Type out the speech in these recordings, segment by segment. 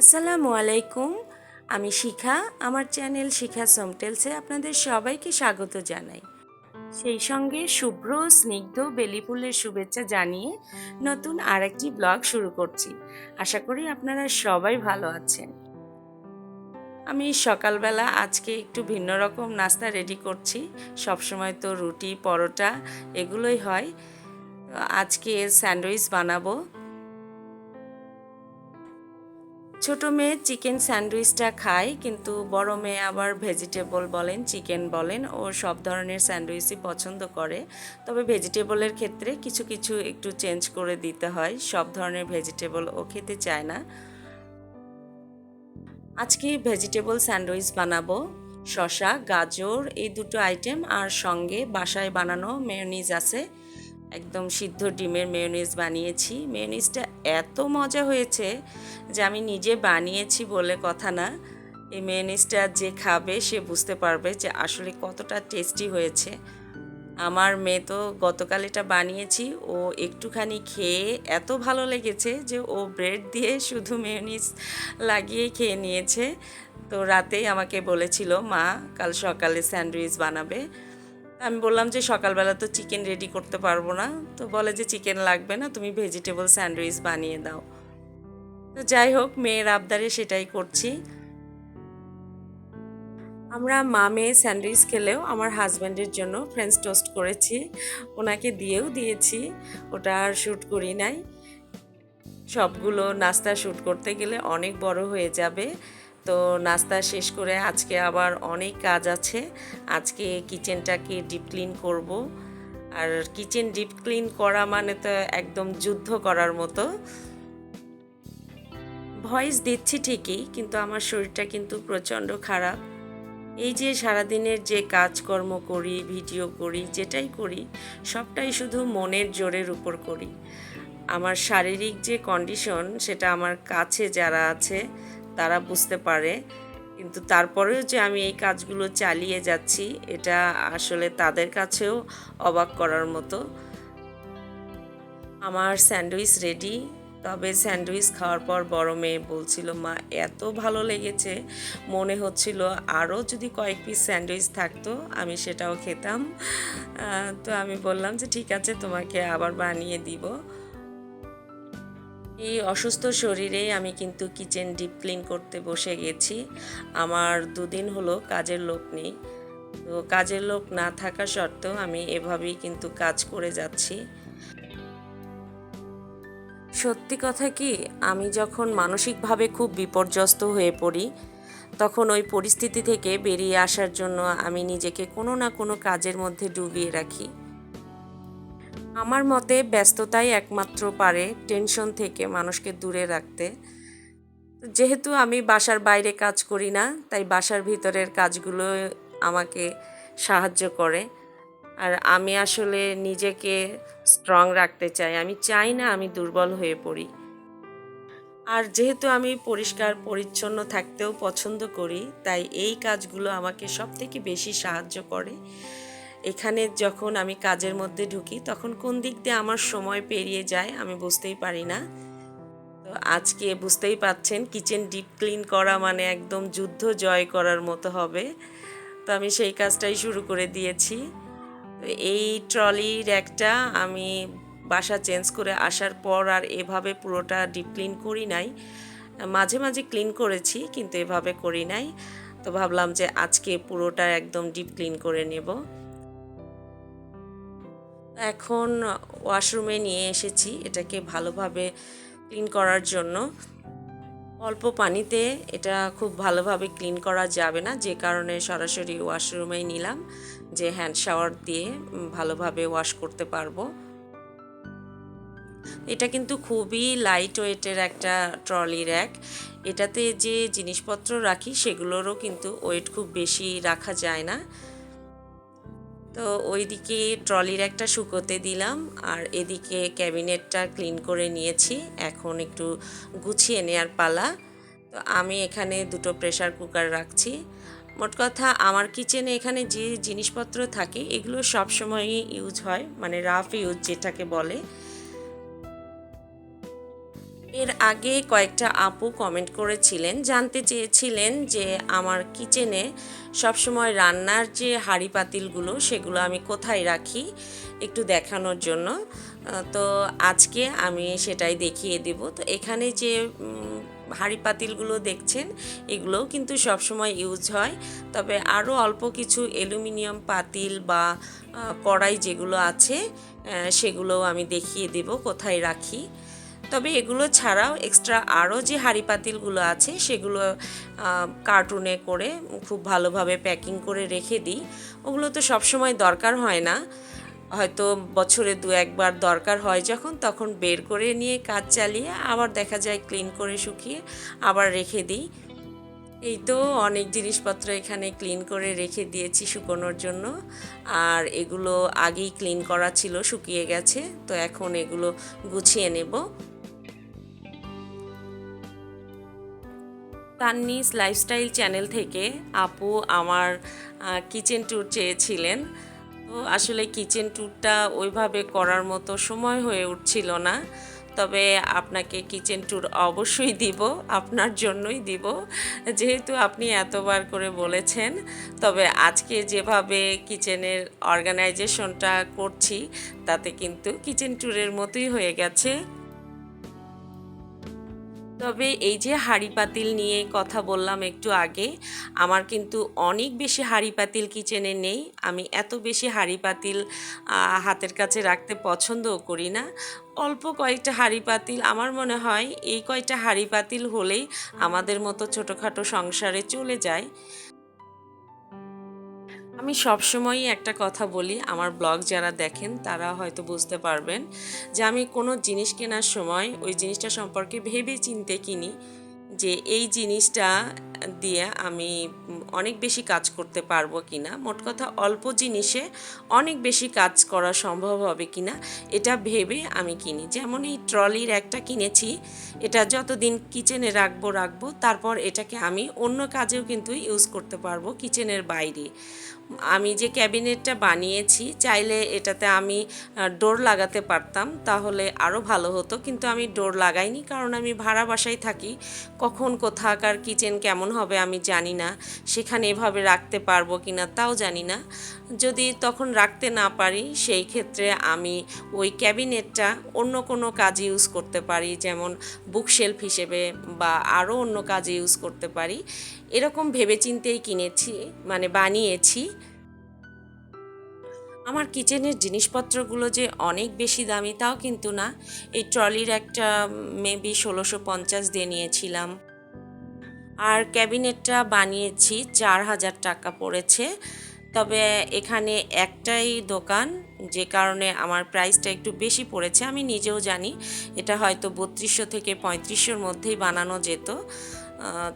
আসসালামু আলাইকুম, আমি শিখা, আমার চ্যানেল শিখা সমটেলসে আপনাদের সবাইকে স্বাগত জানাই। সেই সঙ্গে শুভ্র, স্নিগ্ধ, বেলি ফুলের শুভেচ্ছা জানিয়ে নতুন আরেকটি ব্লগ শুরু করছি। আশা করি আপনারা সবাই ভালো আছেন। আমি সকালবেলা আজকে একটু ভিন্ন রকম নাস্তা রেডি করছি। সবসময় তো রুটি, পরোটা এগুলোই হয়। আজকে স্যান্ডউইচ বানাবো। ছোট মেয়ে চিকেন স্যান্ডউইচটা খায়, কিন্তু বড় মেয়ে আবার ভেজিটেবল বলেন, চিকেন বলেন, ও সব ধরনের স্যান্ডউইচই পছন্দ করে। তবে ভেজিটেবলের ক্ষেত্রে কিছু কিছু একটু চেঞ্জ করে দিতে হয়, সব ধরনের ভেজিটেবল ও খেতে চায় না। আজকে ভেজিটেবল স্যান্ডউইচ বানাবো। শসা, গাজর, এই দুটো আইটেম, আর সঙ্গে বাসায় বানানো মেয়নিজ আছে। একদম সিদ্ধ ডিমের মেয়নিজ বানিয়েছি। মেয়নিজটা এত মজা হয়েছে যে আমি নিজে বানিয়েছি বলে কথা না। এই মেয়নিজটা যে খাবে সে বুঝতে পারবে যে আসলে কতটা টেস্টি হয়েছে। আমার মেয়ে তো গতকাল এটা বানিয়েছি, ও একটুখানি খেয়ে এত ভালো লেগেছে যে ও ব্রেড দিয়ে শুধু মেয়নিজ লাগিয়ে খেয়ে নিয়েছে। তো রাতেই আমাকে বলেছিল, মা, কাল সকালে স্যান্ডউইচ বানাবে। আমি বললাম যে সকালবেলা তো চিকেন রেডি করতে পারব না। তো বলে যে চিকেন লাগবে না, তুমি ভেজিটেবল স্যান্ডউইচ বানিয়ে দাও। তো যাই হোক, মেয়ের আবদারে সেটাই করছি। আমরা মা মেয়ে স্যান্ডউইচ খেলেও আমার হাজব্যান্ডের জন্য ফ্রেঞ্চ টোস্ট করেছি। ওনাকে দিয়েও দিয়েছি, ওটা আর শ্যুট করি নাই। সবগুলো নাস্তা শ্যুট করতে গেলে অনেক বড় হয়ে যাবে। তো নাস্তা শেষ করে আজকে আবার অনেক কাজ আছে। আজকে কিচেনটাকে ডিপ ক্লিন করব। আর কিচেন ডিপ ক্লিন করা মানে তো একদম যুদ্ধ করার মতো। ভয়েস দিচ্ছি ঠিকই, কিন্তু আমার শরীরটা কিন্তু প্রচণ্ড খারাপ। এই যে সারাদিনের যে কাজকর্ম করি ভিডিও করি, যেটাই করি, সবটাই শুধু মনের জোরের উপর করি। আমার শারীরিক যে কন্ডিশন সেটা আমার কাছে যারা আছে তারা বুঝতে পারে। কিন্তু তারপরেও যে আমি এই কাজগুলো চালিয়ে যাচ্ছি, এটা আসলে তাদের কাছেও অবাক করার মতো। আমার স্যান্ডউইচ রেডি। তবে স্যান্ডউইচ খাওয়ার পর বড় মেয়ে বলছিল, মা, এত ভালো লেগেছে। মনে হচ্ছিল আরও যদি কয়েক পিস স্যান্ডউইচ থাকতো, আমি সেটাও খেতাম। তো আমি বললাম যে, ঠিক আছে, তোমাকে আবার বানিয়ে দিব। এই অসুস্থ শরীরে আমি কিন্তু কিচেন ডিপ ক্লিন করতে বসে গেছি। আমার দুদিন হলো কাজের লোক নেই। তো কাজের লোক না থাকা সত্ত্বেও আমি এভাবেই কিন্তু কাজ করে যাচ্ছি। সত্যি কথা কি? আমি যখন মানসিকভাবে খুব বিপর্যস্ত হয়ে পড়ি, তখন ওই পরিস্থিতি থেকে বেরিয়ে আসার জন্য আমি নিজেকে কোনো না কোনো কাজের মধ্যে ডুবিয়ে রাখি। আমার মতে ব্যস্ততাই একমাত্র পারে টেনশন থেকে মানুষকে দূরে রাখতে। যেহেতু আমি বাসার বাইরে কাজ করি না, তাই বাসার ভিতরের কাজগুলো আমাকে সাহায্য করে। আর আমি আসলে নিজেকে স্ট্রং রাখতে চাই। আমি চাই না আমি দুর্বল হয়ে পড়ি। আর যেহেতু আমি পরিষ্কার, পরিচ্ছন্ন থাকতেও পছন্দ করি, তাই এই কাজগুলো আমাকে সব থেকে বেশি সাহায্য করে। এখানে যখন আমি কাজের মধ্যে ঢুকি, তখন কোন দিক দিয়ে আমার সময় পেরিয়ে যায় আমি বুঝতেই পারি না। তো আজকে বুঝতেই পাচ্ছেন, কিচেন ডিপ ক্লিন করা মানে একদম যুদ্ধ জয় করার মতো হবে। তো আমি সেই কাজটাই শুরু করে দিয়েছি। এই ট্রলির একটা আমি বাসা চেঞ্জ করে আসার পর আর এভাবে পুরোটা ডিপ ক্লিন করি নাই। মাঝে মাঝে ক্লিন করেছি, কিন্তু এভাবে করি নাই। তো ভাবলাম যে আজকে পুরোটা একদম ডিপ ক্লিন করে নেব। এখন ওয়াশরুমে নিয়ে এসেছি এটাকে ভালোভাবে ক্লিন করার জন্য। অল্প পানিতে এটা খুব ভালোভাবে ক্লিন করা যাবে না, যে কারণে সরাসরি ওয়াশরুমেই নিলাম, যে হ্যান্ড শাওয়ার দিয়ে ভালোভাবে ওয়াশ করতে পারব। এটা কিন্তু খুবই লাইট ওয়েটের একটা ট্রলি র্যাক এটাতে যে জিনিসপত্র রাখি সেগুলোরও কিন্তু ওয়েট খুব বেশি রাখা যায় না। তো ওইদিকে ট্রলির একটা শুকোতে দিলাম আর এদিকে ক্যাবিনেটটা ক্লিন করে নিয়েছি। এখন একটু গুছিয়ে নেওয়ার পালা। তো আমি এখানে দুটো প্রেশার কুকার রাখছি। মোট কথা আমার কিচেনে এখানে যে জিনিসপত্র থাকে এগুলো সবসময়ই ইউজ হয় মানে রাফ ইউজ যেটাকে বলে। এর আগে কয়েকটা আপু কমেন্ট করেছিলেন, জানতে চেয়েছিলেন যে আমার কিচেনে সবসময় রান্নার যে হাঁড়ি পাতিলগুলো, সেগুলো আমি কোথায় রাখি একটু দেখানোর জন্য। তো আজকে আমি সেটাই দেখিয়ে দেব। তো এখানে যে হাঁড়ি পাতিলগুলো দেখছেন, এগুলোও কিন্তু সবসময় ইউজ হয়। তবে আরও অল্প কিছু অ্যালুমিনিয়াম পাতিল বা কড়াই যেগুলো আছে সেগুলোও আমি দেখিয়ে দেব কোথায় রাখি। তবে এগুলো ছাড়াও এক্সট্রা আরও যে হাঁড়ি পাতিলগুলো আছে, সেগুলো কার্টুনে করে খুব ভালোভাবে প্যাকিং করে রেখে দিই। ওগুলো তো সবসময় দরকার হয় না। হয়তো বছরে দু একবার দরকার হয় যখন, তখন বের করে নিয়ে কাজ চালিয়ে আবার দেখা যায় ক্লিন করে শুকিয়ে আবার রেখে দিই। এই তো অনেক জিনিসপত্র এখানে ক্লিন করে রেখে দিয়েছি শুকোনোর জন্য। আর এগুলো আগেই ক্লিন করা ছিল, শুকিয়ে গেছে। তো এখন এগুলো গুছিয়ে নেব। তান্নিস লাইফস্টাইল চ্যানেল থেকে আপু আমার কিচেন ট্যুর চেয়েছিলেন। তো আসলে কিচেন ট্যুরটা ওইভাবে করার মতো সময় হয়ে উঠছিল না। তবে আপনাকে কিচেন ট্যুর অবশ্যই দিব, আপনার জন্যই দিব। যেহেতু আপনি এতবার করে বলেছেন, তবে আজকে যেভাবে কিচেনের অর্গানাইজেশনটা করছি, তাতে কিন্তু কিচেন ট্যুরের মতোই হয়ে গেছে। তবে এই যে হাঁড়ি পাতিল নিয়ে কথা বললাম একটু আগে, আমার কিন্তু অনেক বেশি হাঁড়ি পাতিল কিচেনে নেই। আমি এত বেশি হাঁড়ি পাতিল হাতের কাছে রাখতে পছন্দও করি না। অল্প কয়েকটা হাঁড়ি পাতিল আমার মনে হয়, এই কয়টা হাঁড়ি পাতিল হলেই আমাদের মতো ছোটোখাটো সংসারে চলে যায়। আমি সবসময়ই একটা কথা বলি, আমার ব্লগ যারা দেখেন তারা হয়তো বুঝতে পারবেন যে আমি কোনো জিনিস কেনার সময় ওই জিনিসটা সম্পর্কে ভেবে চিনতে কিনি যে এই জিনিসটা দিয়ে আমি অনেক বেশি কাজ করতে পারব কিনা। মোট কথা অল্প জিনিসে অনেক বেশি কাজ করা সম্ভব হবে কিনা, এটা ভেবে আমি কিনি। যেমন এই ট্রলির একটা কিনেছি, এটা যতদিন কিচেনে রাখব রাখব, তারপর এটাকে আমি অন্য কাজেও কিন্তু ইউজ করতে পারব কিচেনের বাইরে। আমি যে ক্যাবিনেটটা বানিয়েছি, চাইলে এটাতে আমি ডোর লাগাতে পারতাম, তাহলে আরও ভালো হতো। কিন্তু আমি ডোর লাগাইনি, কারণ আমি ভাড়া বাসায় থাকি। কখন, কোথাকার, কিচেন কেমন হবে আমি জানি না। সেখানে এভাবে রাখতে পারব কি না তাও জানি না। যদি তখন রাখতে না পারি, সেই ক্ষেত্রে আমি ওই ক্যাবিনেটটা অন্য কোনো কাজে ইউজ করতে পারি, যেমন বুকশেলফ হিসেবে বা আরও অন্য কাজে ইউজ করতে পারি। এরকম ভেবেচিন্তেই কিনেছি মানে বানিয়েছি। আমার কিচেনের জিনিসপত্রগুলো যে অনেক বেশি দামি তাও কিন্তু না। এই ট্রলির একটা মেবি ষোলোশো পঞ্চাশ দিয়ে নিয়েছিলাম। আর ক্যাবিনেটটা বানিয়েছি, চার হাজার টাকা পড়েছে। তবে এখানে একটাই দোকান, যে কারণে আমার প্রাইসটা একটু বেশি পড়েছে। আমি নিজেও জানি, এটা হয়তো বত্রিশশো থেকে পঁয়ত্রিশশোর মধ্যেই বানানো যেত।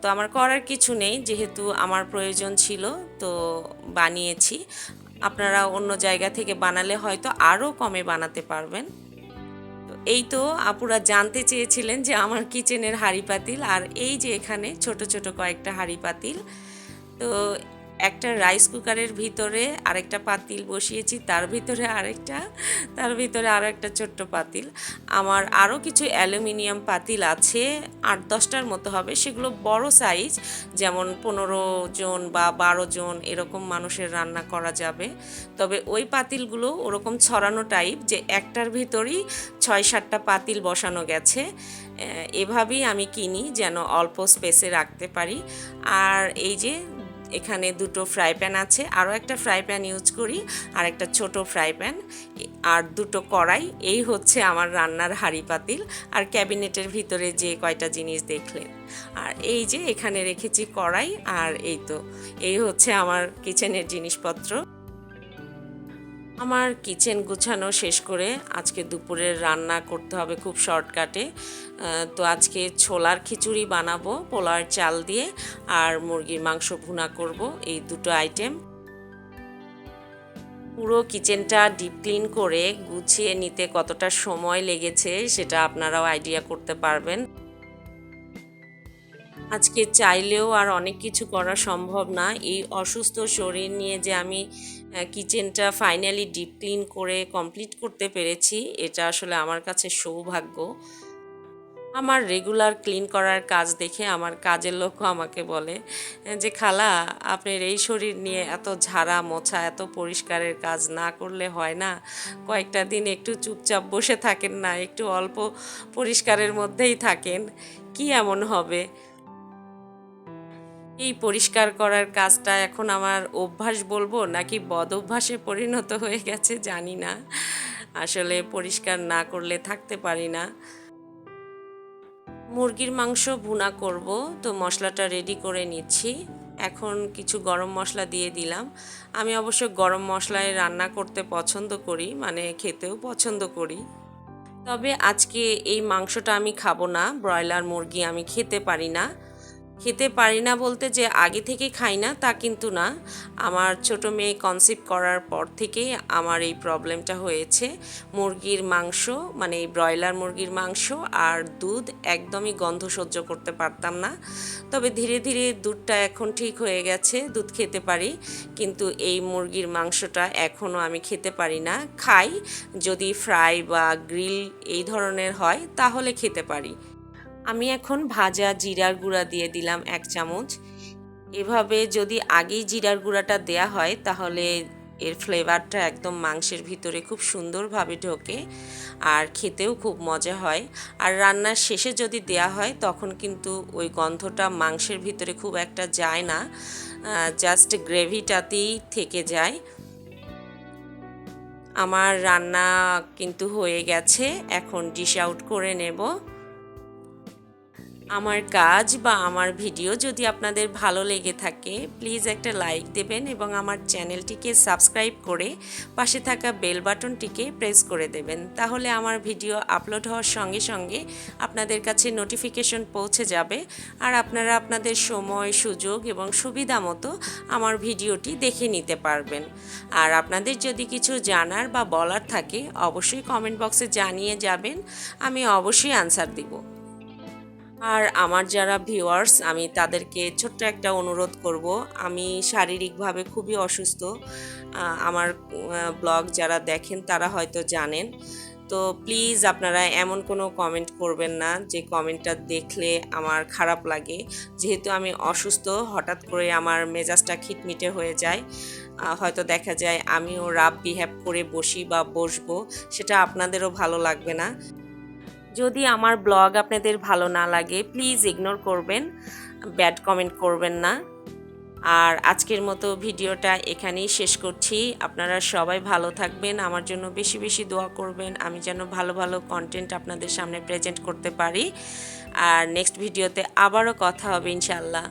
তো আমার করার কিছু নেই, যেহেতু আমার প্রয়োজন ছিল, তো বানিয়েছি। আপনারা অন্য জায়গা থেকে বানালে হয়তো আরও কমে বানাতে পারবেন। এই তো আপুরা জানতে চেয়েছিলেন যে আমার কিচেনের হাঁড়ি পাতিল, আর এই যে এখানে ছোট ছোট কয়েকটা হাঁড়ি পাতিল। তো একটা রাইস কুকারের ভিতরে আরেকটা পাতিল বসিয়েছি, তার ভিতরে আরেকটা, তার ভিতরে আরও একটা ছোট্ট পাতিল। আমার আরও কিছু অ্যালুমিনিয়াম পাতিল আছে, আট দশটার মতো হবে। সেগুলো বড় সাইজ যেমন পনেরো জন বা বারো জন এরকম মানুষের রান্না করা যাবে। তবে ওই পাতিলগুলো ওরকম ছড়ানো টাইপ যে একটার ভিতরেই ছয় সাতটা পাতিল বসানো গেছে। এভাবেই আমি কিনি যেন অল্প স্পেসে রাখতে পারি। আর এই যে এখানে দুটো ফ্রাই প্যান আছে। আরও একটা ফ্রাই প্যান ইউজ করি, আর একটা ছোট ফ্রাই প্যান। আর দুটো কড়াই, এই হচ্ছে আমার রান্নার হাঁড়ি পাতিল আর ক্যাবিনেটের ভিতরে যে কয়টা জিনিস দেখলেন। আর এই যে এখানে রেখেছি কড়াই, আর এই তো, এই হচ্ছে আমার কিচেনের জিনিসপত্র। আমার কিচেন গুছানো শেষ করে আজকে দুপুরের রান্না করতে হবে খুব শর্টকাটে। তো আজকে ছোলার খিচুড়ি বানাবো পোলার চাল দিয়ে, আর মুরগির মাংস ভুনা করব, এই দুটো আইটেম পুরো কিচেনটা ডিপ ক্লিন করে গুছিয়ে নিতে কতটা সময় লেগেছে সেটা আপনারাও আইডিয়া করতে পারবেন। আজকে চাইলেও আর অনেক কিছু করা সম্ভব না। এই অসুস্থ শরীর নিয়ে যে আমি কিচেনটা ফাইনালি ডিপ ক্লিন করে কমপ্লিট করতে পেরেছি, এটা আসলে আমার কাছে সৌভাগ্য। আমার রেগুলার ক্লিন করার কাজ দেখে আমার কাজের লোকও আমাকে বলে, যে খালা, আপনার এই শরীর নিয়ে এত ঝাড়া মোছা, এত পরিষ্কারের কাজ না করলে হয় না। কয়েকটা দিন একটু চুপচাপ বসে থাকেন না, একটু অল্প পরিষ্কারের মধ্যেই থাকেন, কি এমন হবে? এই পরিষ্কার করার কাজটা এখন আমার অভ্যাস বলব নাকি বদ অভ্যাসে পরিণত হয়ে গেছে জানি না। আসলে পরিষ্কার না করলে থাকতে পারি না। মুরগির মাংস ভুনা করব, তো মশলাটা রেডি করে নিচ্ছি। এখন কিছু গরম মশলা দিয়ে দিলাম। আমি অবশ্য গরম মশলায় রান্না করতে পছন্দ করি মানে খেতেও পছন্দ করি। তবে আজকে এই মাংসটা আমি খাব না, ব্রয়লার মুরগি আমি খেতে পারি না। খেতে পারি না বলতে যে আগে থেকে খাই না, তা কিন্তু না। আমার ছোট মেয়ে কনসিভ করার পর থেকেই আমার এই প্রবলেমটা হয়েছে। মুরগির মাংস মানে এই ব্রয়লার মুরগির মাংস আর দুধ একদমই গন্ধ সহ্য করতে পারতাম না। তবে ধীরে ধীরে দুধটা এখন ঠিক হয়ে গেছে, দুধ খেতে পারি। কিন্তু এই মুরগির মাংসটা এখনও আমি খেতে পারি না। খাই, যদি ফ্রাই বা গ্রিল এই ধরনের হয়, তাহলে খেতে পারি। আমি এখন ভাজা জিরার গুঁড়া দিয়ে দিলাম এক চামচ। এভাবে যদি আগেই জিরার গুঁড়াটা দেয়া হয়, তাহলে এর ফ্লেভারটা একদম মাংসের ভিতরে খুব সুন্দরভাবে ঢোকে আর খেতেও খুব মজা হয়। আর রান্নার শেষে যদি দেয়া হয়, তখন কিন্তু ওই গন্ধটা মাংসের ভিতরে খুব একটা যায় না জাস্ট গ্রেভিটাতেই থেকে যায়। আমার রান্না কিন্তু হয়ে গেছে, এখন ডিশ আউট করে নেব। আমার কাজ বা আমার ভিডিও যদি আপনাদের ভালো লেগে থাকে প্লিজ একটা লাইক দেবেন এবং আমার চ্যানেলটিকে সাবস্ক্রাইব করে পাশে থাকা বেল বাটনটিকে প্রেস করে দেবেন। তাহলে আমার ভিডিও আপলোড হওয়ার সঙ্গে সঙ্গে আপনাদের কাছে নোটিফিকেশন পৌঁছে যাবে আর আপনারা আপনাদের সময়, সুযোগ এবং সুবিধা মতো আমার ভিডিওটি দেখে নিতে পারবেন। আর আপনাদের যদি কিছু জানার বা বলার থাকে, অবশ্যই কমেন্ট বক্সে জানিয়ে যাবেন, আমি অবশ্যই আনসার দিব। আর আমার যারা ভিউয়ার্স আমি তাদেরকে ছোট্ট একটা অনুরোধ করব। আমি শারীরিকভাবে খুবই অসুস্থ। আমার ব্লগ যারা দেখেন তারা হয়তো জানেন। তো প্লিজ আপনারা এমন কোনো কমেন্ট করবেন না, যে কমেন্টটা দেখলে আমার খারাপ লাগে। যেহেতু আমি অসুস্থ, হঠাৎ করে আমার মেজাজটা খিটমিটে হয়ে যায়। হয়তো দেখা যায় আমিও রাব বিহেভ করে বসি বা বসবো, সেটা আপনাদেরও ভালো লাগবে না। যদি আমার ব্লগ আপনাদের ভালো না লাগে প্লিজ ইগনোর করবেন ব্যাড কমেন্ট করবেন না। আর আজকের মতো ভিডিওটা এখানেই শেষ করছি। আপনারা সবাই ভালো থাকবেন, আমার জন্য বেশি বেশি দোয়া করবেন, আমি যেন ভালো ভালো কন্টেন্ট আপনাদের সামনে প্রেজেন্ট করতে পারি। আর নেক্সট ভিডিওতে আবারও কথা হবে ইনশাল্লাহ